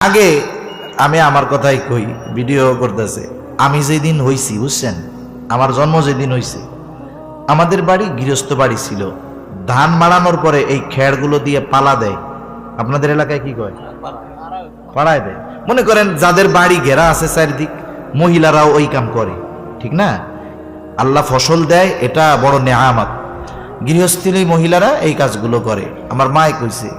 আগে আমি আমার কথাই কই, ভিডিও করতেছে। আমি যেদিন হইছি, বুঝছেন? আমার জন্ম যেদিন হইছে। আমাদের বাড়ি গৃহস্থ বাড়ি ছিল। ধান মাড়ানোর পরে এই খেড়গুলো দিয়ে পালা দেয়। আপনাদের এলাকায় কি কয়? পাড়ায় দেয়। মনে করেন যাদের বাড়ি ঘেরা আছে চারিদিক, মহিলারাও ওই কাম করে। ঠিক না? আল্লাহ ফসল দেয়, এটা বড় নেয়ামত গৃহস্থলী মহিলারা এই কাজগুলো করে। আমার মায় কইছে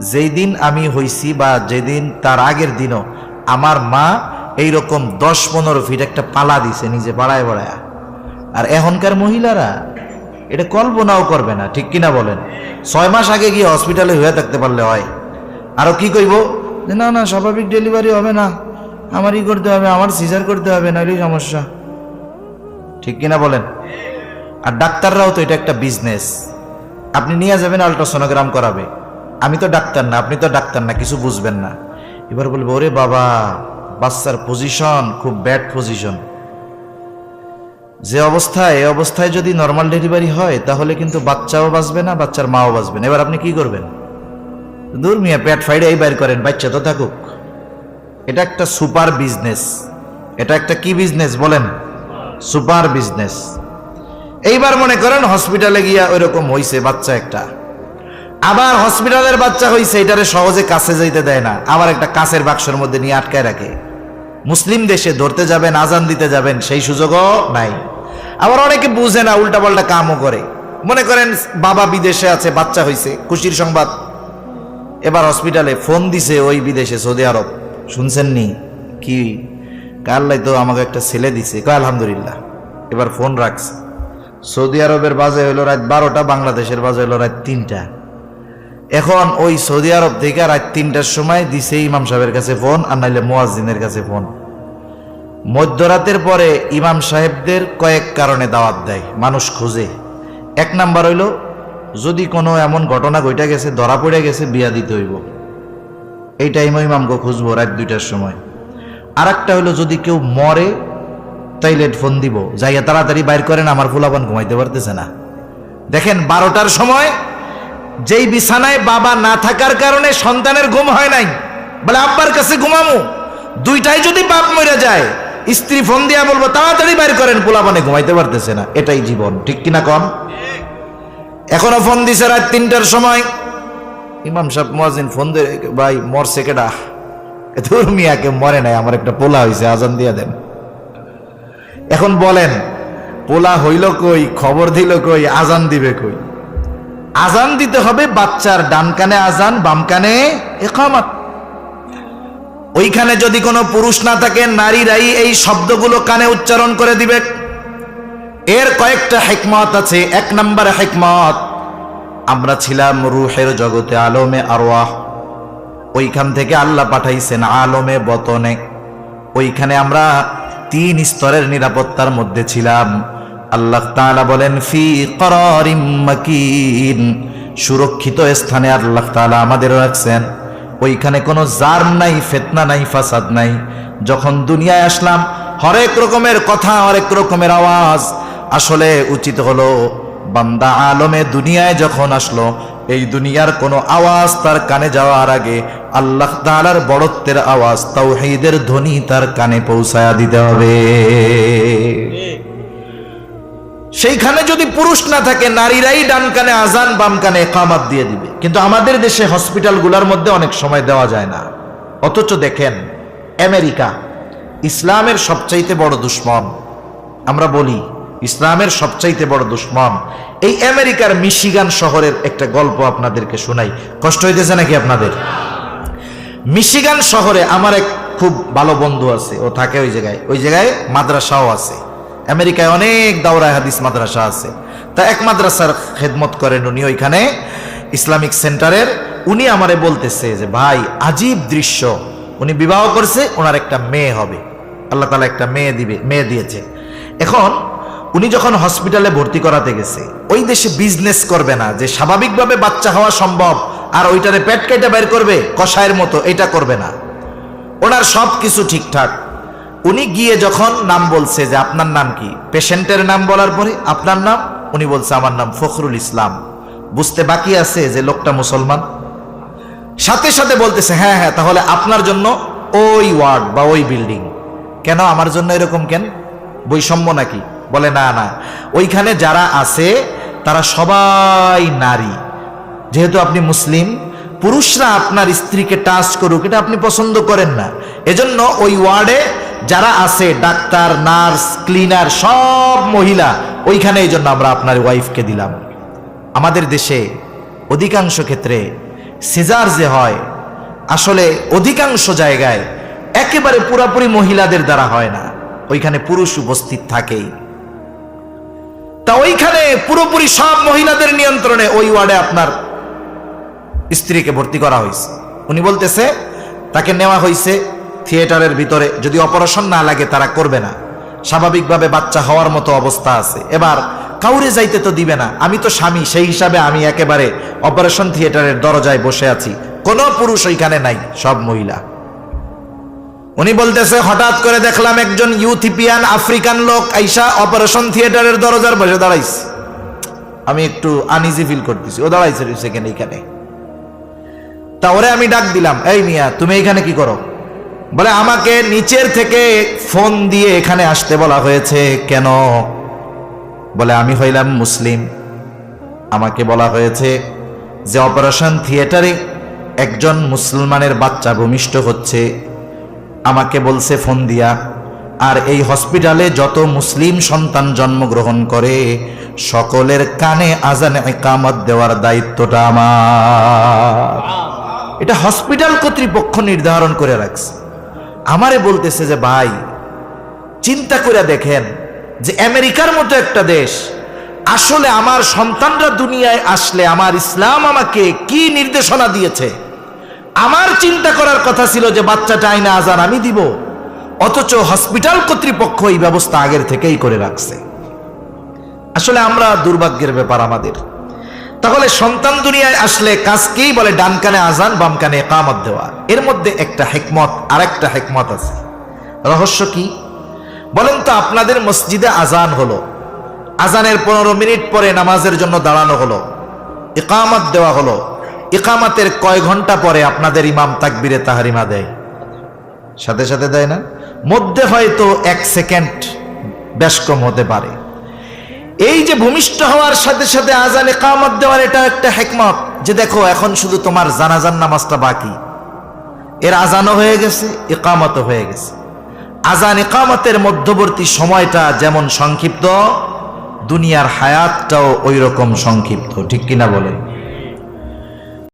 যেই দিন আমি হইছি বা যেদিন তার আগের দিনও, আমার মা এই রকম দশ পনেরো ফিট একটা পালা দিছে নিজে বাড়ায় বাড়ায়। আর এখনকার মহিলারা, এটা কল্পনাও করবে না, ঠিক কিনা বলেন? ছয় মাস আগে গিয়ে হসপিটালে হয়ে থাকতে পারলে হয়। আরও কি কইব? যে না না, স্বাভাবিক ডেলিভারি হবে না। আমারই করতে হবে, আমার সিজার করতে হবে নাহলেই সমস্যা। ঠিক কিনা বলেন? আর ডাক্তাররাও তো এটা একটা বিজনেস আপনি নিয়ে যাবেন আলট্রাসোনোগ্রাম করাবে। আমি তো ডাক্তার না, আপনি তো ডাক্তার না, কিছু বুঝবেন না। এবার বলব, ওরে বাবা, বাচ্চার পজিশন খুব ব্যাড পজিশন যে অবস্থায়, এই অবস্থায় যদি নর্মাল ডেলিভারি হয়, তাহলে কিন্তু বাচ্চাও বাঁচবে না, বাচ্চার মাও বাঁচবে না। এবার আপনি কি করবেন? দূর মিয়া, পেট ফাইডে এই বাইর করেন, বাচ্চা তো থাকুক। এটা একটা সুপার বিজনেস এটা একটা কি বিজনেস বলেন? সুপার বিজনেস এইবার মনে করেন হসপিটালে গিয়া ওই রকম হইছে বাচ্চা একটা। আবার হসপিটালের বাচ্চা হইছে, এটারে সহজে কাছে যাইতে দেয় না। আবার একটা কাছের বাক্সের মধ্যে নিয়ে আটকায় রাখে। মুসলিম দেশে ধরতে যাবেন, আজান দিতে যাবেন, সেই সুযোগও নাই। আবার অনেকে বুঝে না, উল্টাপাল্টা কামও করে। মনে করেন, বাবা বিদেশে আছে, বাচ্চা হইছে, খুশির সংবাদ। এবার হসপিটালে ফোন দিছে ওই বিদেশে, সৌদি আরব। শুনছেন নি? কি? কাল্লাই তো আমাকে একটা ছেলে দিছে? কয়, আলহামদুলিল্লাহ। এবার ফোন রাখছে। সৌদি আরবের বাজে হইল রাত বারোটা, বাংলাদেশের বাজে হইল রাত তিনটা। এখন ওই সৌদি আরব থেকে রাত তিনটার সময় দিছে ইমাম সাহেবের কাছে ফোন, আর নাইলে মোয়াজিনের কাছে ফোন। মধ্যরাতের পরে ইমাম সাহেবদের কয়েক কারণে দাওয়াত দেয়, মানুষ খোঁজে। এক নাম্বার হইল, যদি কোনো এমন ঘটনা ঘটে গেছে, ধরা পড়ে গেছে, বিয়া দিতে হইব। এই টাইমে ইমামকে খুঁজবো, রাত দুইটার সময়। আর একটা হইল, যদি কেউ মরে তাইলে ফোন দিব, যাইয়া তাড়াতাড়ি বাইর করেন, আমার ফুলাপান ঘুমাইতে পারতেছে না। দেখেন, বারোটার সময় যেই বিছানায় বাবা না থাকার কারণে সন্তানের ঘুম হয় নাই। বলে, আব্বার কাছে ঘুমামু। দুইটাই যদি বাপ মরে যায়, স্ত্রী ফোন দিয়া বলব, তাড়াতাড়ি বাইর করেন, পোলাপানে ঘুমাইতে পারতেছে না। এটাই জীবন, ঠিক কিনা? কম এখনও ফোন দিছে রাত তিনটার সময়। ইমাম সাহেব মহাজিন ফোন দিয়ে ভাই, মরছে কেডা? ধুর মিয়াকে মরে নাই, আমার একটা পোলা হয়েছে আজান দিয়া দেন। এখন বলেন, পোলা হইল কই, খবর দিল কই, আজান দিবে কই? আজান দিতে হবে, বাচ্চার ডান কানে আজান, বাম কানে একামাত ওইখানে যদি কোনো পুরুষ না থাকে, নারীরাই এই শব্দগুলো কানে উচ্চারণ করে দিবে। এর কয়েকটা হেকমত আছে। এক নম্বর হেকমত, আমরা ছিলাম রুহের জগতে আলমে আরওয়াহ। ওইখান থেকে আল্লাহ পাঠাইছেন আলমে বতনে। ওইখানে আমরা তিন স্তরের নিরাপত্তার মধ্যে ছিলাম। আল্লাহ তাআলা বলেন, ফি করারিম সুরক্ষিত স্থানে আল্লাহ তাআলা আমাদের রাখছেন। ওইখানে কোনো জার নাই, ফেতনা নাই, ফাসাদ নাই। যখন দুনিয়ায় আসলাম, হরেক রকমের কথা, হরেক রকমের আওয়াজ। আসলে উচিত হলো, বান্দা আলমে দুনিয়ায় যখন আসলো, এই দুনিয়ার কোনো আওয়াজ তার কানে যাওয়ার আগে আল্লাহ তাআলার বড়ত্বের আওয়াজ, তাওহীদের ধ্বনি তার কানে পৌঁছায়া দিতে হবে। সেইখানে যদি পুরুষ না থাকে, নারীরাই ডান কানে আজান, বাম কানে কামাত দিয়ে দিবে। কিন্তু আমাদের দেশে হসপিটালগুলোর মধ্যে অনেক সময় দেওয়া যায় না। অথচ দেখেন, আমেরিকা ইসলামের সবচাইতে বড় দুশ্মন। আমরা বলি, ইসলামের সবচাইতে বড় দুশ্মন। এই আমেরিকার মিশিগান শহরের একটা গল্প আপনাদেরকে শোনাই। কষ্ট হইতেছে নাকি আপনাদের? মিশিগান শহরে আমার এক খুব ভালো বন্ধু আছে, ও থাকে ওই জায়গায়। ওই জায়গায় মাদ্রাসাও আছে। আমেরিকায় অনেক দাওরায় হাদিস মাদ্রাসা আছে। তা এক মাদ্রাসার খেদমত করেন উনি ওইখানে, ইসলামিক সেন্টারের। উনি আমারে বলতেছে যে, ভাই, আজীব দৃশ্য। উনি বিবাহ করছে, ওনার একটা মেয়ে হবে। আল্লাহ তালা একটা মেয়ে দিবে, মেয়ে দিয়েছে। এখন উনি যখন হসপিটালে ভর্তি করাতে গেছে, ওই দেশে বিজনেস করবে না, যে স্বাভাবিকভাবে বাচ্চা হওয়া সম্ভব, আর ওইটারে পেট কেটে বের করবে কষায়ের মতো, এটা করবে না। ওনার সব কিছু ঠিকঠাক। উনি গিয়ে যখন নাম বলছে যে আপনার নাম কি? পেশেন্টের নাম বলার পরে আপনার নাম? উনি বলছে, আমার নাম ফখরুল ইসলাম। বুঝতে বাকি আছে যে লোকটা মুসলমান? সাথে সাথে বলতেছে হ্যাঁ হ্যাঁ তাহলে আপনার জন্য ওই ওয়ার্ড বা ওই বিল্ডিং। কেন, আমার জন্য এরকম কেন? বৈষম্য নাকি? বলে, না না, ওইখানে যারা আছে, তারা সবাই নারী। যেহেতু আপনি মুসলিম, পুরুষরা আপনার স্ত্রীকে টাচ করুক, এটা আপনি পছন্দ করেন না। এজন্য ওই ওয়ার্ডে যারা আছে, ডাক্তার, নার্স, ক্লিনার, সব মহিলা, ওইখানে এই জন্য আমরা আপনার ওয়াইফকে দিলাম। আমাদের দেশে অধিকাংশ ক্ষেত্রে সিজার যে হয়, আসলে অধিকাংশ জায়গায় একেবারে পুরাপুরি মহিলাদের দ্বারা হয় না। ওইখানে পুরুষ উপস্থিত থাকেই। তা ওইখানে পুরোপুরি সব মহিলাদের নিয়ন্ত্রণে ওই ওয়ার্ডে আপনার স্ত্রীকে ভর্তি করা হয়েছে। উনি বলতেছে, তাকে নেওয়া হয়েছে। থিয়েটারের ভিতরে যদি অপারেশন না লাগে, তারা করবে না। স্বাভাবিকভাবে বাচ্চা হওয়ার মতো অবস্থা আছে। এবার, কাউরে যাইতে তো দিবে না। আমি তো স্বামী, সেই হিসাবে আমি একেবারে অপারেশন থিয়েটারের দরজায় বসে আছি। কোনো পুরুষ ওইখানে নাই, সব মহিলা। উনি বলতেছে, হঠাৎ করে দেখলাম একজন ইউথিপিয়ান আফ্রিকান লোক আইসা অপারেশন থিয়েটারের দরজার বসে দাঁড়াইছে। আমি একটু আনইজি ফিল করতেছি। ও দাঁড়াইছে সেখানে এখানে। তা ওরে আমি ডাক দিলাম, এই মিয়া, তুমি এখানে কি করো? বলে আমাকে নিচের থেকে ফোন দিয়ে এখানে আসতে বলা হয়েছে। কেন? বলে আমি হইলাম মুসলিম। আমাকে বলা হয়েছে যে অপারেশন থিয়েটারে একজন মুসলমানের বাচ্চা ভূমিষ্ঠ হচ্ছে। আমাকে বলছে ফোন দিয়া আর এই হসপিটালে যত মুসলিম সন্তান জন্মগ্রহণ করে সকলের কানে আজান একামত দেওয়ার দায়িত্বটা আমার। এটা হসপিটাল কর্তৃপক্ষ নির্ধারণ করে রাখছে। আমারে বলতেছে যে, ভাই, চিন্তা করে দেখেন যে আমেরিকার মতো একটা দেশ, আসলে আমার সন্তানরা দুনিয়ায় আসলে আমার ইসলাম আমাকে কি নির্দেশনা দিয়েছে? আমার চিন্তা করার কথা ছিল যে, বাচ্চাটা আইনা আজান আমি দিব, অথচ হসপিটাল কর্তৃপক্ষ এই ব্যবস্থা আগের থেকেই করে রাখছে। আসলে আমরা দুর্ভাগ্যের ব্যাপার আমাদের। তাহলে সন্তান দুনিয়ায় আসলে কাজকেই বলে, ডান কানে আজান বাম কানে একামত দেওয়া। এর মধ্যে একটা হেকমত আর একটা হেকমত আছে। রহস্য কি? বলেন তো, আপনাদের মসজিদে আজান হলো। আজানের পনেরো মিনিট পরে নামাজের জন্য দাঁড়ানো হলো। ইকামত দেওয়া হলো। ইকামাতের কয় ঘণ্টা পরে আপনাদের ইমাম তাকবিরে তাহারিমা দেয়? সাথে সাথে দেয় না? মধ্যে হয়তো এক সেকেন্ড বেশ কম হতে পারে। এই যে ভূমিষ্ঠ হওয়ার সাথে সাথে আজানে কামাত দেওয়ার এটা একটা হেকমত যে দেখো, এখন শুধু তোমার জানাজান নামাজটা বাকি। এর আজানও হয়ে গেছে একামত হয়ে গেছে। আজান একামতের মধ্যবর্তী সময়টা যেমন সংক্ষিপ্ত, দুনিয়ার হায়াতটাও ওই রকম সংক্ষিপ্ত। ঠিক কিনা বলেন?